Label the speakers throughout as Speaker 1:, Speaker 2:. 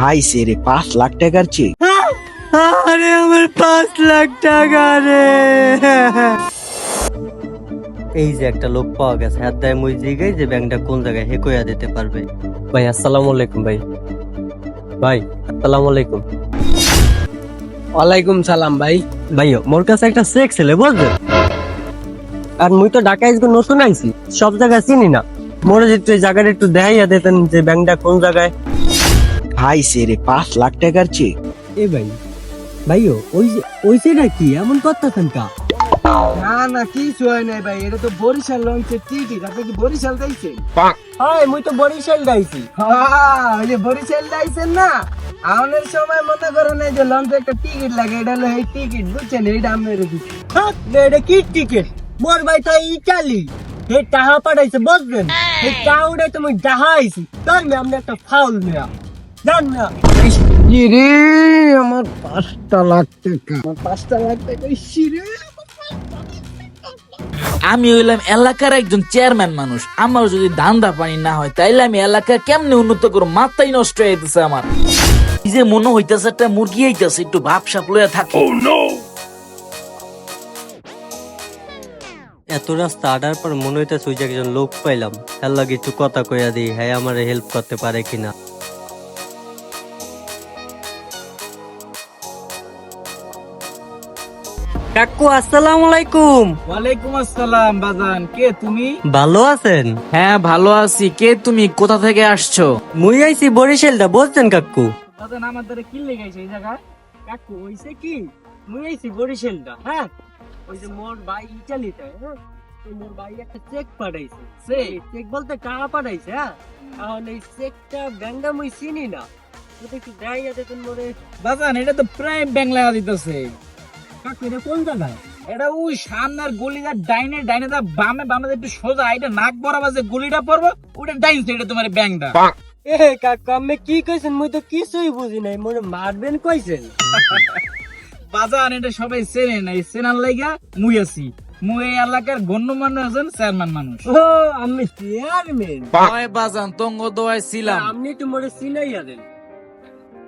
Speaker 1: ভাই সে রে পাঁচ লাখ টাকার চেক।
Speaker 2: আরে আমার পাঁচ লাখ টাকা রে। এই যে একটা লোক পাওয়া গেছে হাত দেয় মুই জিগাই যে ব্যাংকটা কোন জায়গায় হে কইয়া দিতে পারবে। ভাই আসসালামু আলাইকুম ভাই। ভাই আসসালামু আলাইকুম।
Speaker 3: ওয়ালাইকুম সালাম ভাই।
Speaker 2: ভাই মোর কাছে একটা চেক ছিল বুঝলেন আর মুই তো ঢাকায় আজকে নতুন আইছি সব জায়গায় চিনি না। মোরে যদি তুই জায়গাটা একটু দেখাইয়া দিতেন যে ব্যাংকটা কোন জায়গায়।
Speaker 1: ভাই সে রে পাঁচ লাখ টাকার চেক।
Speaker 2: এ ভাই ভাইও ওই যে ওই সেটা কি এমন করতেছেন কা?
Speaker 3: না না কিছু হয় নাই ভাই এটা তো বরিশাল লঞ্চের টিকিট আপনি কি বরিশাল যাইছেন?
Speaker 2: হয় মুই তো বরিশাল গাইছি
Speaker 3: হ্যাঁ, ওই যে বরিশাল যাইছেন না? আমাদের সময় মনে করেন না যে লঞ্চে একটা টিকিট লাগে এটা হলো এই টিকিট বুঝছেন? এইটা আমি দিচ্ছি
Speaker 2: হ্যাঁ, এটা কি টিকিট? মোর ভাই তাই ইটালি। হে টাহা পাঠাইছে বুঝলেন হে টাহা উড়াই তুমি টাহা আইছি তার মে আপনি একটা ফাউল মেয়া জান না।
Speaker 3: রে আমার পাঁচটা লাখ টাকা। আমার পাঁচটা লাখ টাকা রে
Speaker 4: আমি হইলাম এলাকার একজন চেয়ারম্যান মানুষ। আমার যদি ধান্দা পানি না হয় তাইলে আমি এলাকা কেমনে উন্নত করব? মাথাই নষ্ট হয়ে যেতেছে আমার। যে মনে হইতেছে একটা মুরগি আইতেছে একটু ভাব সাপ লইয়া থাকে।
Speaker 2: এত রাস্তা আডার পর মনে হইতেছে ওই যে একজন লোক পাইলাম। এর লাগে একটু কথা কইয়া দিই হ্যাঁ আমার হেল্প করতে পারে কিনা। কাকু আসসালামু আলাইকুম।
Speaker 3: ওয়ালাইকুম আসসালাম বাজান। কে তুমি?
Speaker 2: ভালো আছেন?
Speaker 4: হ্যাঁ ভালো আছি। কে তুমি? কোথা থেকে আসছো?
Speaker 2: মুই আইছি বরিশালটা বুঝছেন কাকু?
Speaker 3: বাজান আমার দ্বারা কি লেগেছে এই জায়গায়?
Speaker 2: কাকু হইছে কি? মুই আইছি বরিশালটা হ্যাঁ? ওই যে মোর ভাই ইটালিতে হ্যাঁ? মোর ভাই একটা চেক পাঠাইছে। সেই চেক বলতে টাকা পাঠাইছে হ্যাঁ? এখন এই চেকটা ব্যাংকটা মুই চিনি না।
Speaker 3: বাজান এটা তো প্রায় বাংলা দিতেছে।
Speaker 2: কাকু এটা কোন জায়গায়?
Speaker 3: এটা ওই সামনের গলিটা ডাইনে ডাইনে দা বামে বামে একটু সোজা এটা নাক বরাবর যে গলিটা পড়ব ওটা ডাইন সাইডে তোমার ব্যাংকটা
Speaker 2: এ কাকু আমি কি কইছেন? মুই তো কিছুই বুঝি নাই মোরে মারবেন কইছেন?
Speaker 3: বাজান এটা সবাই চেনে না এই চেনার লাইগা মুই আছি। মুই এই এলাকার গণ্যমান্য একজন চেয়ারম্যান মানুষ।
Speaker 2: ও আমি চেয়ারম্যান?
Speaker 4: হয় বাজান তঙ্গ দোয়ায় ছিলাম।
Speaker 2: আপনি তো মোরে চিনাইয়া দেন।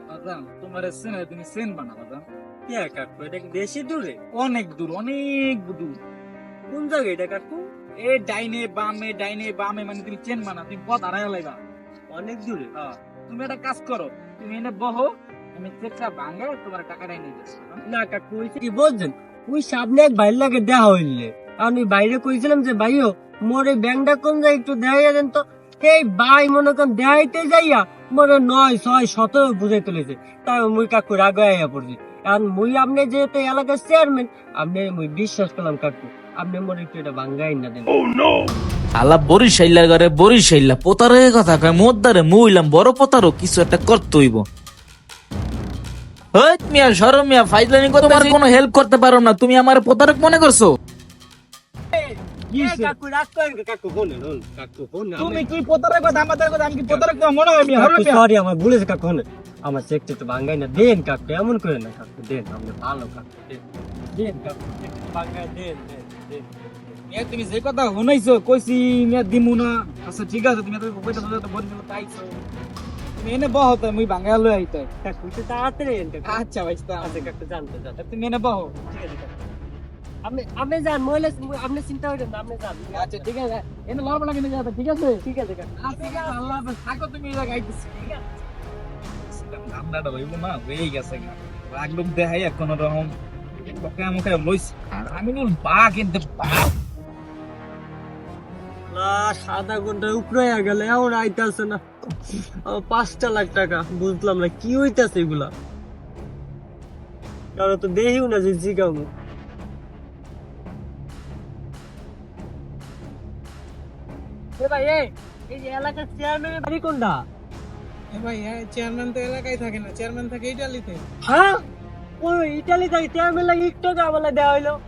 Speaker 3: বাজান তোমার চেনে তুমি চেনবা না বাজান।
Speaker 2: কে কাকু এটা বেশি দূরে?
Speaker 3: অনেক দূর অনেক দূর।
Speaker 2: কোন জায়গায় এটা কাকু
Speaker 3: এ ডাইনে বামে ডাইনে বামে মানে তুমি চেনবা না তুমি পথ হারাই লাইবা
Speaker 2: অনেক দূরে।
Speaker 3: হ্যাঁ, তুমি একটা কাজ করো তুমি এনে বহো আমি চেকটা ভাঙে তোমার টাকাটাই নিয়ে যাচ্ছি।
Speaker 2: না কাকু ওই কি বলছেন? ওই সামনে এক বাইর লাগে দেখা হইলে। আমি বাইরে কইছিলাম যে ভাইও মোর এই ব্যাংকটা কোন যায় একটু দেখাইয়া দেন তো। এই ভাই মনে করেন দেখাইতে যাইয়া মোরে নয় ছয় সতেরো বুঝে তুলেছে তাই মুই কাকু রাগাইয়া পড়ছি। কারণ মুই আপনি যেহেতু এলাকার চেয়ারম্যান আপনি মুই বিশ্বাস করলাম কাকু আপনি মোর একটু এটা ভাঙ্গাই না দেন।
Speaker 4: আলা বরিশাইলার ঘরে বরিশাইলা পোতারের কথা কয় মোদ্দারে মুইলাম বড় পোতারও কিছু একটা করতে হইব। হইত মিয়া সরম মিয়া ফাইজলানি করে তোমার কোনো হেল্প করতে পারো না তুমি আমার প্রতারক মনে করছ?
Speaker 3: তুমি কি প্রতারক কথা আমাদের কথা? আমি কি প্রতারক তোমার মনে হয় আমি
Speaker 2: কাকু,
Speaker 3: হরবে
Speaker 2: আমার ভুল হয়েছে কাকু আমার চেকটা একটু ভাঙ্গাই না। দেন কাকু এমন করে না কাকু দেন আপনি ভালো কাকু দেন। কাকু ভাঙ্গাই দেন দেন দেন
Speaker 3: মিয়া তুমি যে কথা শুনাইছো কইছি মিয়া দিমু না। আচ্ছা ঠিক আছে তুমি তো কইতা তো বলি তাইছো তুমি এনে বহো তো মুই ভাঙা লই আইতে
Speaker 2: কাকু একটু তাড়াতাড়ি দেন কাকু।
Speaker 3: আচ্ছা ভাইস্তা
Speaker 2: আচ্ছা কাকু জানতে জান
Speaker 3: তুমি এনে বহো।
Speaker 2: ঠিক আছে আপনি আপনি যান মহিলা আপনি চিন্তা করেন না আপনি যান
Speaker 3: আচ্ছা ঠিক আছে। এনে লড়বো না কিন্তু ঠিক আছে?
Speaker 2: ঠিক আছে
Speaker 3: আচ্ছা ঠিক আছে আল্লাহ হাফেজ। থাকো তুমি এই জায়গায় আইতেছি। ধান্দাটা হইব না হয়েই গেছে গা। রাগলুক দেখাই কোন রকম বকে মুখে লইছি আর আমি বল বা কিন্তু বা।
Speaker 2: না সাদা ঘণ্টা উপরে গেল এমন আইতাছে না। পাঁচটা লাখ টাকা বুঝলাম না কি হইতাছে এগুলা? কারণ তো দেখিও না যে জিগামু। এ ভাই এই এই যে এলাকার চেয়ারম্যানের বাড়ি কোনটা?
Speaker 3: ভাই চেয়ারম্যান তো এলাকায় থাকে না চেয়ারম্যান থাকে ইটালিতে।
Speaker 2: হ্যাঁ?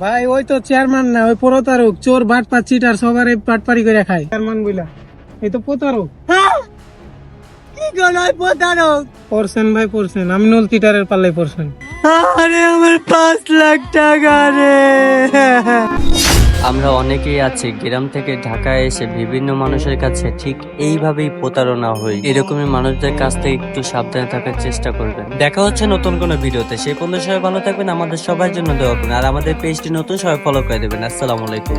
Speaker 5: ভাই ওই তো চেয়ারম্যান না ওই প্রতারক চোর বাট পা চিটার সবার পাটপারি করে খায়। চেয়ারম্যান বুঝলা এই তো প্রতারক।
Speaker 2: হ্যাঁ? কি গলায় প্রতারক?
Speaker 5: পড়ছেন ভাই পড়ছেন আমি নল চিটারের পাল্লাই পড়ছেন
Speaker 2: আরে আমার পাঁচ লাখ টাকা রে।
Speaker 6: আমরা অনেকেই আছি, গ্রাম থেকে ঢাকায় এসে বিভিন্ন মানুষের কাছে ঠিক এইভাবেই প্রতারণা হই। এরকমই মানুষদের কাছ থেকে একটু সাবধানে থাকার চেষ্টা করবেন। দেখা হচ্ছে নতুন কোনো ভিডিওতে। সেই পর্যন্ত সবাই ভালো থাকবেন, আমাদের সবার জন্য দেওয়া করুন। আর আমাদের পেজটি নতুন সবাই ফলো করে দেবেন। আসসালামু আলাইকুম।